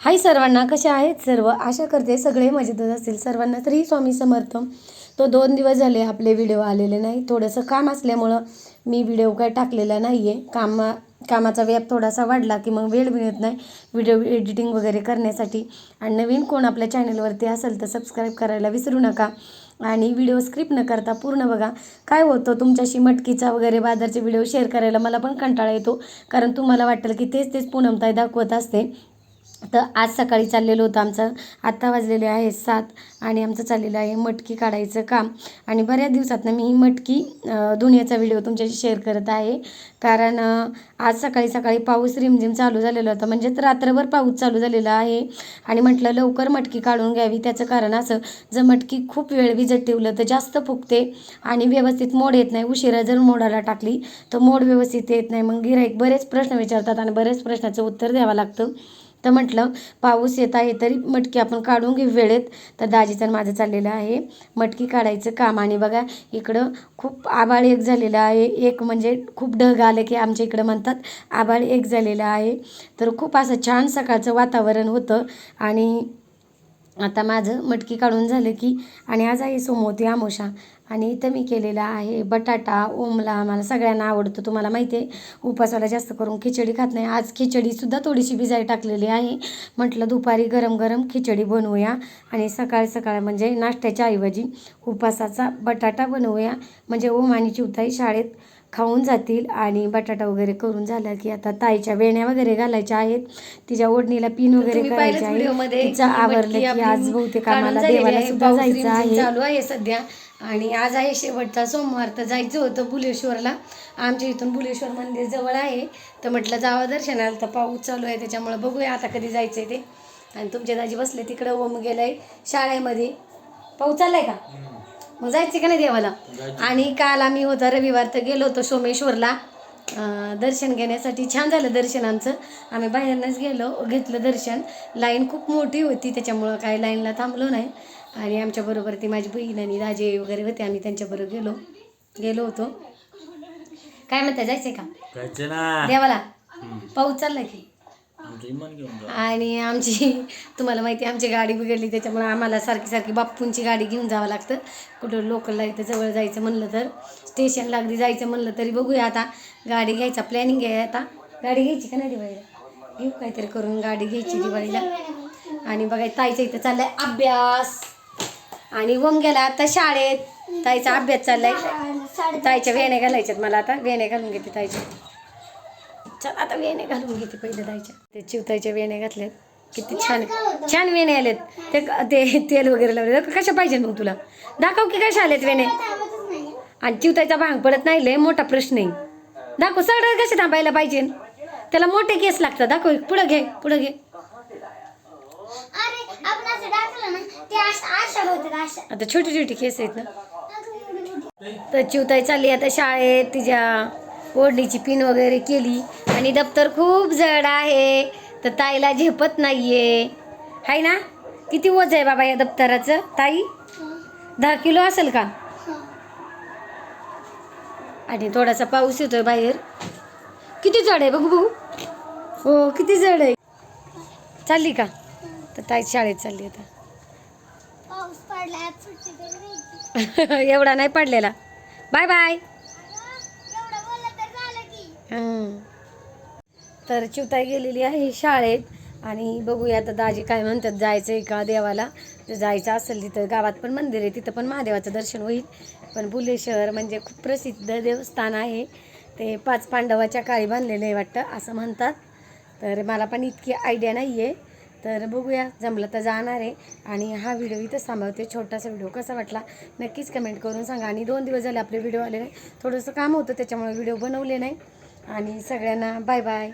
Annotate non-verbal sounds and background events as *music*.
हाय सर्वांना कसे आहेत सर्व? आशा करते सगळे मजेतच असतील. सर्वांना तरी स्वामी समर्थ. तो दोन दिवस झाले आपले व्हिडिओ आलेले नाही. थोडंसं काम असल्यामुळं मी व्हिडिओ काय टाकलेला नाही आहे कामा कामाचा व्याप थोडासा वाढला की मग वेळ मिळत नाही. व्हिडिओ एडिटिंग वगैरे करण्यासाठी. आणि नवीन कोण आपल्या चॅनलवरती असेल तर सबस्क्राईब करायला विसरू नका. आणि व्हिडिओ स्क्रिप्ट न करता पूर्ण बघा. काय होतं तुमच्याशी मटकीचा वगैरे बाजारचे व्हिडिओ शेअर करायला मला पण कंटाळा येतो. कारण तुम्हाला वाटेल की तेच तेच पूनमताई दाखवत असते. तर आज सकाळी चाललेलं होतं आमचं. आत्ता वाजलेले आहे सात आणि आमचं चाललेलं आहे मटकी काढायचं काम. आणि बऱ्याच दिवसातनं मी ही मटकी धुण्याचा व्हिडिओ तुमच्याशी शेअर करत आहे. कारण आज सकाळी सकाळी पाऊस रिमझिम चालू झालेला होता. म्हणजेच रात्रभर पाऊस चालू झालेला आहे. आणि म्हटलं लवकर मटकी काढून घ्यावी. त्याचं कारण असं जर मटकी खूप वेळ विजत ठेवलं तर जास्त फुगते आणि व्यवस्थित मोड येत नाही. उशिरा जर मोडाला टाकली तर मोड व्यवस्थित येत नाही. मग गिराईक बरेच प्रश्न विचारतात आणि बरेच प्रश्नाचं उत्तर द्यावं लागतं. तर म्हटलं पाऊस येत आहे तरी मटकी आपण काढून घेऊ वेळेत. तर दाजीचं माझं चाललेलं आहे. मटकी काढायचं काम आणि बघा इकडं खूप आबाळ एक झालेलं आहे. एक म्हणजे खूप ढग आलं की आमच्या इकडं म्हणतात आबाळ एक झालेलं आहे. तर खूप असं छान सकाळचं वातावरण होतं आणि आता माझं मटकी काढून झालं की आणि आज आहे सोमवती आमोशा. आणि इथं मी केलेला आहे बटाटा ओमला मला सगळ्यांना आवडतो. तुम्हाला माहिती आहे उपासाला जास्त करून खिचडी खात नाही. आज खिचडीसुद्धा थोडीशी भिजाई टाकलेली आहे. म्हटलं दुपारी गरम गरम खिचडी बनवूया आणि सकाळ सकाळ म्हणजे नाश्त्याच्या ऐवजी उपासाचा बटाटा बनवूया. म्हणजे ओम आणि चिवताई शाळेत खाऊन जातील आणि बटाटा वगैरे करून झाला की आता ताईच्या वेण्या वगैरे घालायच्या आहेत. तिच्या ओढणीला पिन वगैरे करायचे आहे तिचं आवरलं की आज बहुतेक आम्हाला देवाला. सुद्धा जायचं रिमझिम आहे. चालू आहे सध्या. आणि आज आहे शेवटचा सोमवार तर जायचं होतं बुलेश्वरला. आमच्या इथून बुलेश्वर मंदिर जवळ आहे. तर म्हटलं जावं दर्शनाला तर पाऊस चालू आहे त्याच्यामुळे बघूया आता कधी जायचं आहे ते. आणि तुमचे दाजी बसले तिकडं ओम गेलाय शाळेमध्ये. पाऊस चाललाय का? मग जायचं का नाही देवाला? आणि काल आम्ही होता रविवार तर गेलो होतो सोमेश्वरला. दर्शन घेण्यासाठी छान झालं दर्शन आमचं. आम्ही बाहेरनंच गेलो घेतलं दर्शन. लाईन खूप मोठी होती त्याच्यामुळं काही लाईनला थांबलो नाही. आणि आमच्याबरोबर ती माझी बहीण आणि दाजे वगैरे होते आम्ही त्यांच्याबरोबर गेलो गेलो होतो. काय म्हणता जायचंय का? जायचं ना. देवाला. पाऊस चाललाय की. आमचं इमान घेऊन जा. आणि आमची तुम्हाला माहिती आहे, आमची गाडी बिघडली त्याच्यामुळे आम्हाला सारखी सारखी बाप्पूंची गाडी घेऊन जावं लागतं. कुठं लोकलला इथं जवळ जायचं म्हणलं तर स्टेशनला अगदी जायचं म्हणलं तरी बघूया आता. गाडी घ्यायचा प्लॅनिंग आहे आता. गाडी घ्यायची का नाही दिवाळीला? घेऊ काहीतरी करून गाडी घ्यायची दिवाळीला. आणि बघाय ताईचं इथं चाललाय अभ्यास. आणि ओम गेला आता शाळेत. ताईचा अभ्यास चाललाय. ताईच्या वेण्या घालायच्यात मला आता. वेण्या घालून घेते ताईच्या. चल आता वेण्या घालून घेते पहिले ताईच्या. ते चिवताईच्या वेण्या घातल्यात. किती छान छान वेणे आलेत. ते ते तेल वगैरे लावले. कशा पाहिजे मग तुला. दाखव की कशा आलेत वेणे. आणि चिवताईचा भांग पडत नाही लय मोठा प्रश्न आहे. दाखव सगळं कसे थांबायला पाहिजे. त्याला मोठे केस लागतात. दाखव पुढं घे पुढं घे अरे आपण असं टाकलं ना ते असं आशा होते आशा आता छोटी छोटी केस आहेत ना. तर चिवताई चालली आता शाळेत तिच्या ओढणीची पिन वगैरे केली. आणि दप्तर खूप जड आहे. तर ताईला झेपत नाहीये. हाय ना? किती वज आहे बाबा या दप्तराचं? ताई? दहा किलो असेल का? आणि थोडासा पाऊस येतोय बाहेर. किती जड आहे बघू बघू हो किती जड आहे. चालली का? ताई शाळेत चालली आता. *laughs* एवढा नाही पडलेला. Bye bye. तर चिवताई गेलेली आहे शाळेत आणि बघूया आता दाजी काय म्हणतात जायचं आहे का देवाला? जर जायचं असेल तिथं गावात पण मंदिर आहे तिथं पण महादेवाचं दर्शन होईल. पण बुलेश्वर म्हणजे खूप प्रसिद्ध देवस्थान आहे. ते पाच पांडवाच्या काळी बांधलेलं आहे वाटतं असं म्हणतात. तर मला पण इतकी आयडिया नाही आहे तर बघूया जमलं तर जाणार आहे. आणि हा व्हिडिओ इथंच थांबवते. छोटासा व्हिडिओ कसा वाटला नक्कीच कमेंट करून सांगा. आणि दोन दिवस झाले आपले व्हिडिओ आले नाही. थोडंसं काम होतं त्याच्यामुळे व्हिडिओ बनवले नाही. आणि सगळ्यांना बाय बाय.